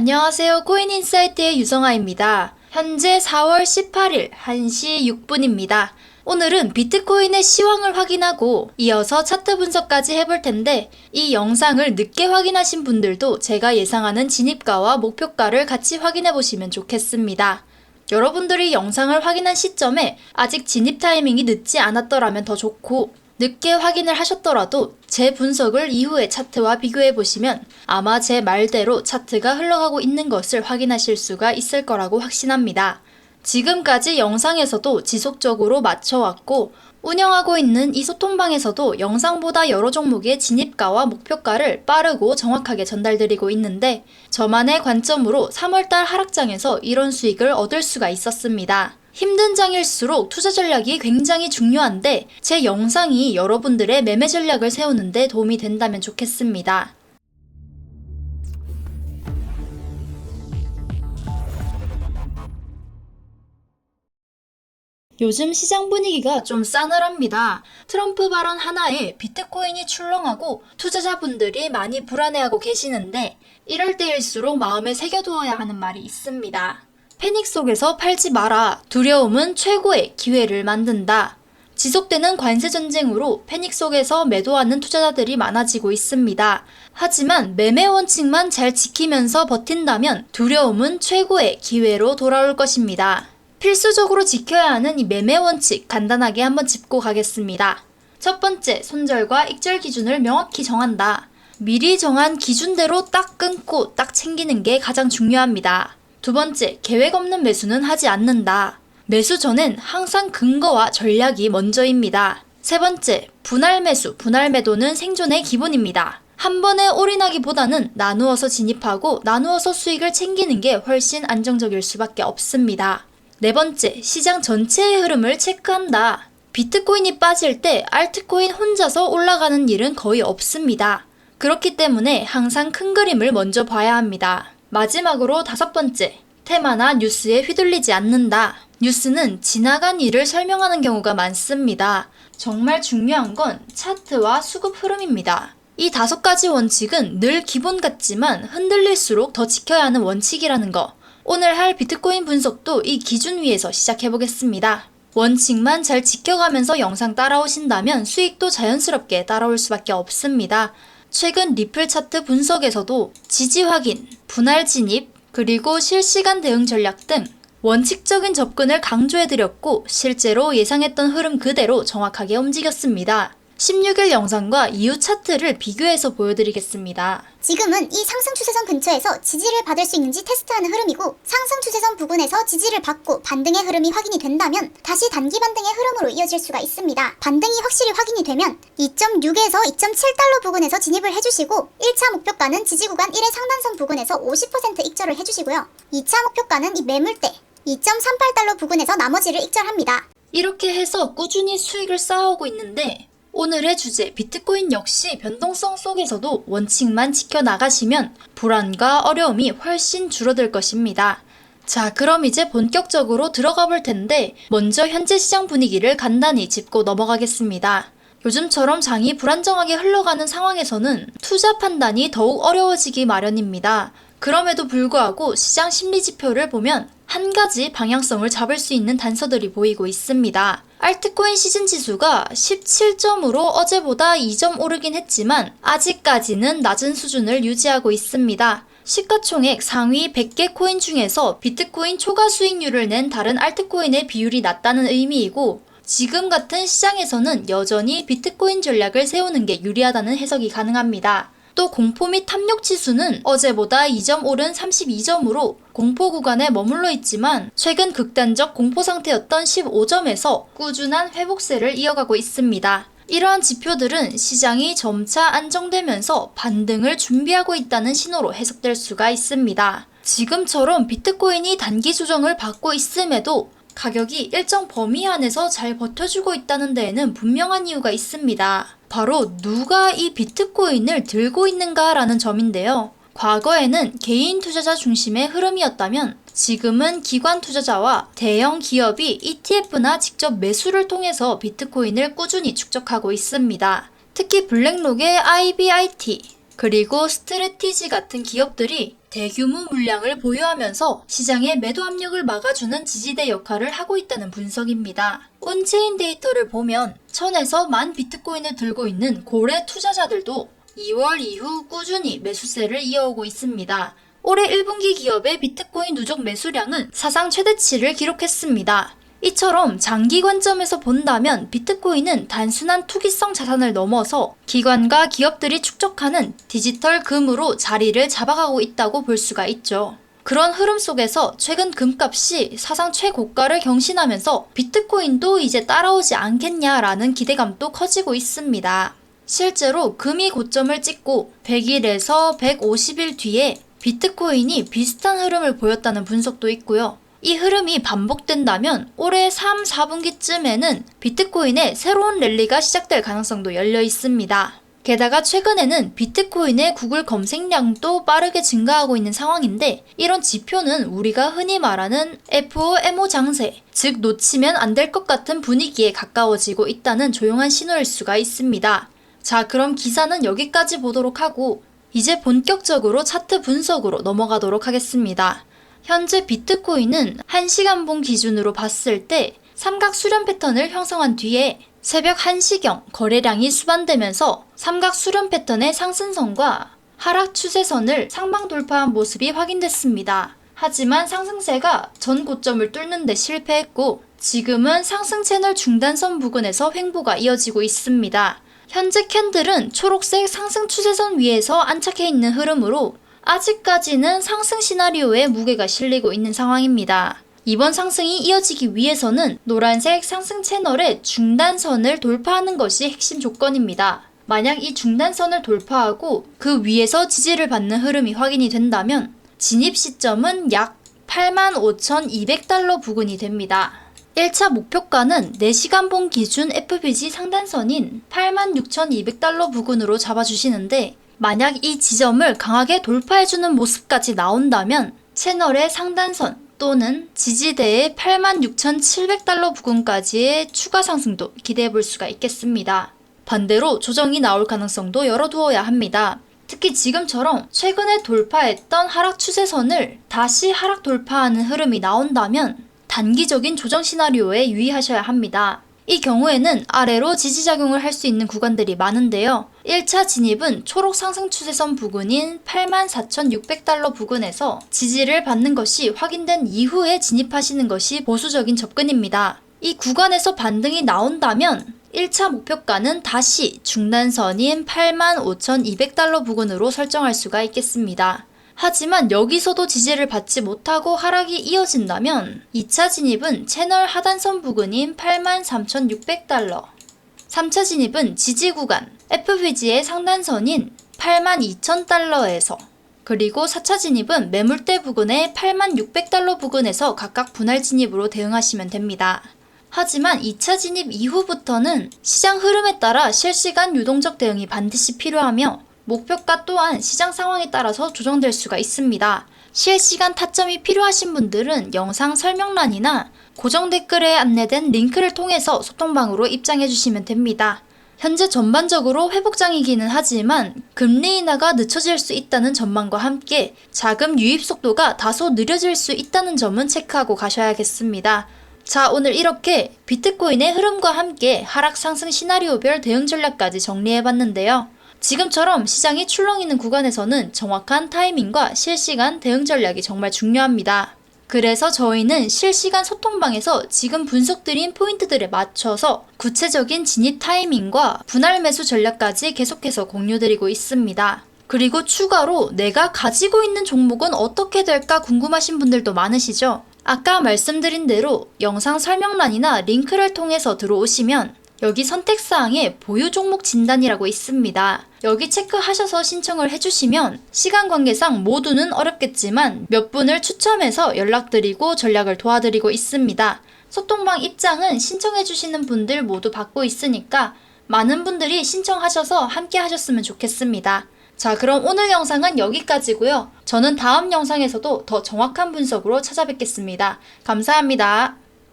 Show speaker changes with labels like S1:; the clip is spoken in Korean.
S1: 안녕하세요. 코인인사이트의 유성아입니다. 현재 4월 18일 1시 6분입니다. 오늘은 비트코인의 시황을 확인하고 이어서 차트 분석까지 해볼 텐데 이 영상을 늦게 확인하신 분들도 제가 예상하는 진입가와 목표가를 같이 확인해 보시면 좋겠습니다. 여러분들이 영상을 확인한 시점에 아직 진입 타이밍이 늦지 않았더라면 더 좋고 늦게 확인을 하셨더라도 제 분석을 이후의 차트와 비교해 보시면 아마 제 말대로 차트가 흘러가고 있는 것을 확인하실 수가 있을 거라고 확신합니다. 지금까지 영상에서도 지속적으로 맞춰왔고 운영하고 있는 이 소통방에서도 영상보다 여러 종목의 진입가와 목표가를 빠르고 정확하게 전달드리고 있는데 저만의 관점으로 3월달 하락장에서 이런 수익을 얻을 수가 있었습니다. 힘든 장일수록 투자 전략이 굉장히 중요한데 제 영상이 여러분들의 매매 전략을 세우는데 도움이 된다면 좋겠습니다. 요즘 시장 분위기가 좀 싸늘합니다. 트럼프 발언 하나에 비트코인이 출렁하고 투자자분들이 많이 불안해하고 계시는데 이럴 때일수록 마음에 새겨두어야 하는 말이 있습니다. 패닉 속에서 팔지 마라. 두려움은 최고의 기회를 만든다. 지속되는 관세 전쟁으로 패닉 속에서 매도하는 투자자들이 많아지고 있습니다. 하지만 매매 원칙만 잘 지키면서 버틴다면 두려움은 최고의 기회로 돌아올 것입니다. 필수적으로 지켜야 하는 이 매매 원칙 간단하게 한번 짚고 가겠습니다. 첫 번째, 손절과 익절 기준을 명확히 정한다. 미리 정한 기준대로 딱 끊고 딱 챙기는 게 가장 중요합니다. 두 번째, 계획 없는 매수는 하지 않는다. 매수 전엔 항상 근거와 전략이 먼저입니다. 세 번째, 분할 매수, 분할 매도는 생존의 기본입니다. 한 번에 올인하기보다는 나누어서 진입하고 나누어서 수익을 챙기는 게 훨씬 안정적일 수밖에 없습니다. 네 번째, 시장 전체의 흐름을 체크한다. 비트코인이 빠질 때 알트코인 혼자서 올라가는 일은 거의 없습니다. 그렇기 때문에 항상 큰 그림을 먼저 봐야 합니다. 마지막으로 다섯 번째, 테마나 뉴스에 휘둘리지 않는다. 뉴스는 지나간 일을 설명하는 경우가 많습니다. 정말 중요한 건 차트와 수급 흐름입니다. 이 다섯 가지 원칙은 늘 기본 같지만 흔들릴수록 더 지켜야 하는 원칙이라는 거. 오늘 할 비트코인 분석도 이 기준 위에서 시작해 보겠습니다. 원칙만 잘 지켜가면서 영상 따라오신다면 수익도 자연스럽게 따라올 수밖에 없습니다. 최근 리플 차트 분석에서도 지지 확인, 분할 진입, 그리고 실시간 대응 전략 등 원칙적인 접근을 강조해드렸고 실제로 예상했던 흐름 그대로 정확하게 움직였습니다. 16일 영상과 이후 차트를 비교해서 보여드리겠습니다.
S2: 지금은 이 상승 추세선 근처에서 지지를 받을 수 있는지 테스트하는 흐름이고 상승 추세선 부근에서 지지를 받고 반등의 흐름이 확인이 된다면 다시 단기 반등의 흐름으로 이어질 수가 있습니다. 반등이 확실히 확인이 되면 2.6에서 2.7달러 부근에서 진입을 해주시고 1차 목표가는 지지 구간 1의 상단선 부근에서 50% 익절을 해주시고요. 2차 목표가는 이 매물대 2.38달러 부근에서 나머지를 익절합니다.
S1: 이렇게 해서 꾸준히 수익을 쌓아오고 있는데 오늘의 주제 비트코인 역시 변동성 속에서도 원칙만 지켜나가시면 불안과 어려움이 훨씬 줄어들 것입니다. 자, 그럼 이제 본격적으로 들어가 볼 텐데 먼저 현재 시장 분위기를 간단히 짚고 넘어가겠습니다. 요즘처럼 장이 불안정하게 흘러가는 상황에서는 투자 판단이 더욱 어려워지기 마련입니다. 그럼에도 불구하고 시장 심리 지표를 보면 한 가지 방향성을 잡을 수 있는 단서들이 보이고 있습니다. 알트코인 시즌 지수가 17점으로 어제보다 2점 오르긴 했지만 아직까지는 낮은 수준을 유지하고 있습니다. 시가총액 상위 100개 코인 중에서 비트코인 초과 수익률을 낸 다른 알트코인의 비율이 낮다는 의미이고 지금 같은 시장에서는 여전히 비트코인 전략을 세우는 게 유리하다는 해석이 가능합니다. 또 공포 및 탐욕 지수는 어제보다 2점 오른 32점으로 공포 구간에 머물러 있지만 최근 극단적 공포 상태였던 15점에서 꾸준한 회복세를 이어가고 있습니다. 이러한 지표들은 시장이 점차 안정되면서 반등을 준비하고 있다는 신호로 해석될 수가 있습니다. 지금처럼 비트코인이 단기 조정을 받고 있음에도 가격이 일정 범위 안에서 잘 버텨주고 있다는 데에는 분명한 이유가 있습니다. 바로 누가 이 비트코인을 들고 있는가라는 점인데요. 과거에는 개인 투자자 중심의 흐름이었다면 지금은 기관 투자자와 대형 기업이 ETF나 직접 매수를 통해서 비트코인을 꾸준히 축적하고 있습니다. 특히 블랙록의 IBIT, 그리고 스트레티지 같은 기업들이 대규모 물량을 보유하면서 시장의 매도 압력을 막아주는 지지대 역할을 하고 있다는 분석입니다. 온체인 데이터를 보면 천에서 만 비트코인을 들고 있는 고래 투자자들도 2월 이후 꾸준히 매수세를 이어오고 있습니다. 올해 1분기 기업의 비트코인 누적 매수량은 사상 최대치를 기록했습니다. 이처럼 장기 관점에서 본다면 비트코인은 단순한 투기성 자산을 넘어서 기관과 기업들이 축적하는 디지털 금으로 자리를 잡아가고 있다고 볼 수가 있죠. 그런 흐름 속에서 최근 금값이 사상 최고가를 경신하면서 비트코인도 이제 따라오지 않겠냐라는 기대감도 커지고 있습니다. 실제로 금이 고점을 찍고 100일에서 150일 뒤에 비트코인이 비슷한 흐름을 보였다는 분석도 있고요. 이 흐름이 반복된다면 올해 3, 4분기쯤에는 비트코인의 새로운 랠리가 시작될 가능성도 열려 있습니다. 게다가 최근에는 비트코인의 구글 검색량도 빠르게 증가하고 있는 상황인데 이런 지표는 우리가 흔히 말하는 FOMO 장세, 즉 놓치면 안 될 것 같은 분위기에 가까워지고 있다는 조용한 신호일 수가 있습니다. 자, 그럼 기사는 여기까지 보도록 하고 이제 본격적으로 차트 분석으로 넘어가도록 하겠습니다. 현재 비트코인은 1시간봉 기준으로 봤을 때 삼각 수렴 패턴을 형성한 뒤에 새벽 1시경 거래량이 수반되면서 삼각 수렴 패턴의 상승선과 하락 추세선을 상방 돌파한 모습이 확인됐습니다. 하지만 상승세가 전 고점을 뚫는데 실패했고 지금은 상승 채널 중단선 부근에서 횡보가 이어지고 있습니다. 현재 캔들은 초록색 상승 추세선 위에서 안착해 있는 흐름으로 아직까지는 상승 시나리오에 무게가 실리고 있는 상황입니다. 이번 상승이 이어지기 위해서는 노란색 상승 채널의 중단선을 돌파하는 것이 핵심 조건입니다. 만약 이 중단선을 돌파하고 그 위에서 지지를 받는 흐름이 확인이 된다면 진입 시점은 약 85,200달러 부근이 됩니다. 1차 목표가는 4시간봉 기준 FBG 상단선인 86,200달러 부근으로 잡아주시는데 만약 이 지점을 강하게 돌파해주는 모습까지 나온다면 채널의 상단선 또는 지지대의 86,700달러 부근까지의 추가 상승도 기대해 볼 수가 있겠습니다. 반대로 조정이 나올 가능성도 열어두어야 합니다. 특히 지금처럼 최근에 돌파했던 하락 추세선을 다시 하락 돌파하는 흐름이 나온다면 단기적인 조정 시나리오에 유의하셔야 합니다. 이 경우에는 아래로 지지작용을 할 수 있는 구간들이 많은데요. 1차 진입은 초록 상승 추세선 부근인 84,600달러 부근에서 지지를 받는 것이 확인된 이후에 진입하시는 것이 보수적인 접근입니다. 이 구간에서 반등이 나온다면 1차 목표가는 다시 중단선인 85,200달러 부근으로 설정할 수가 있겠습니다. 하지만 여기서도 지지를 받지 못하고 하락이 이어진다면 2차 진입은 채널 하단선 부근인 83,600달러 3차 진입은 지지 구간 FVG의 상단선인 82,000달러에서 그리고 4차 진입은 매물대 부근의 8600달러 부근에서 각각 분할 진입으로 대응하시면 됩니다. 하지만 2차 진입 이후부터는 시장 흐름에 따라 실시간 유동적 대응이 반드시 필요하며 목표가 또한 시장 상황에 따라서 조정될 수가 있습니다. 실시간 타점이 필요하신 분들은 영상 설명란이나 고정 댓글에 안내된 링크를 통해서 소통방으로 입장해 주시면 됩니다. 현재 전반적으로 회복장이기는 하지만 금리 인하가 늦춰질 수 있다는 전망과 함께 자금 유입 속도가 다소 느려질 수 있다는 점은 체크하고 가셔야겠습니다. 자, 오늘 이렇게 비트코인의 흐름과 함께 하락 상승 시나리오별 대응 전략까지 정리해 봤는데요. 지금처럼 시장이 출렁이는 구간에서는 정확한 타이밍과 실시간 대응 전략이 정말 중요합니다. 그래서 저희는 실시간 소통방에서 지금 분석드린 포인트들에 맞춰서 구체적인 진입 타이밍과 분할 매수 전략까지 계속해서 공유드리고 있습니다. 그리고 추가로 내가 가지고 있는 종목은 어떻게 될까 궁금하신 분들도 많으시죠? 아까 말씀드린 대로 영상 설명란이나 링크를 통해서 들어오시면 여기 선택사항에 보유 종목 진단이라고 있습니다. 여기 체크하셔서 신청을 해주시면 시간 관계상 모두는 어렵겠지만 몇 분을 추첨해서 연락드리고 전략을 도와드리고 있습니다. 소통방 입장은 신청해주시는 분들 모두 받고 있으니까 많은 분들이 신청하셔서 함께 하셨으면 좋겠습니다. 자, 그럼 오늘 영상은 여기까지고요. 저는 다음 영상에서도 더 정확한 분석으로 찾아뵙겠습니다. 감사합니다.